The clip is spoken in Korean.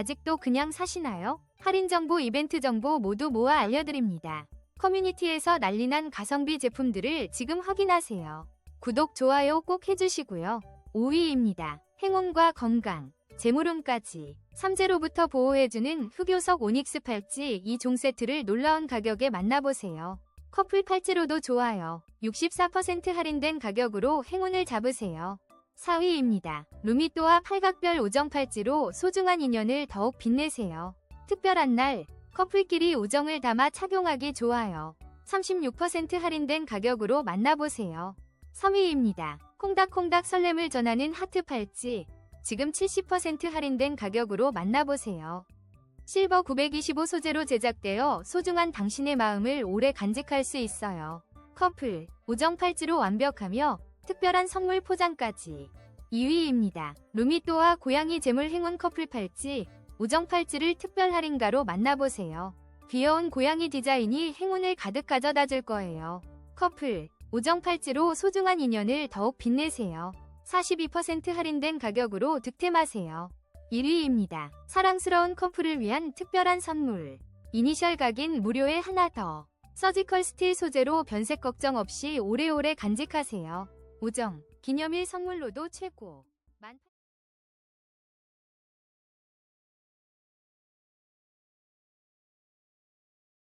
아직도 그냥 사시나요? 할인 정보, 이벤트 정보 모두 모아 알려드립니다. 커뮤니티에서 난리난 가성비 제품들을 지금 확인하세요. 구독, 좋아요 꼭 해주시고요. 5위입니다. 행운과 건강, 재물운까지. 삼재로부터 보호해주는 흑요석 오닉스 팔찌 이종 세트를 놀라운 가격에 만나보세요. 커플 팔찌로도 좋아요. 64% 할인된 가격으로 행운을 잡으세요. 4위입니다. 루미또와 팔각별 우정 팔찌로 소중한 인연을 더욱 빛내세요. 특별한 날, 커플끼리 우정을 담아 착용하기 좋아요. 36% 할인된 가격으로 만나보세요. 3위입니다. 콩닥콩닥 설렘을 전하는 하트 팔찌. 지금 70% 할인된 가격으로 만나보세요. 실버 925 소재로 제작되어 소중한 당신의 마음을 오래 간직할 수 있어요. 커플, 우정 팔찌로 완벽하며 특별한 선물 포장까지. 2위입니다. 루미또와 고양이 재물 행운 커플 팔찌, 우정 팔찌를 특별 할인가로 만나보세요. 귀여운 고양이 디자인이 행운을 가득 가져다 줄 거예요. 커플, 우정 팔찌로 소중한 인연을 더욱 빛내세요. 42% 할인된 가격으로 득템하세요. 1위입니다. 사랑스러운 커플을 위한 특별한 선물. 이니셜 각인 무료에 하나 더. 서지컬 스틸 소재로 변색 걱정 없이 오래오래 간직하세요. 우정, 기념일 선물로도 최고. 만-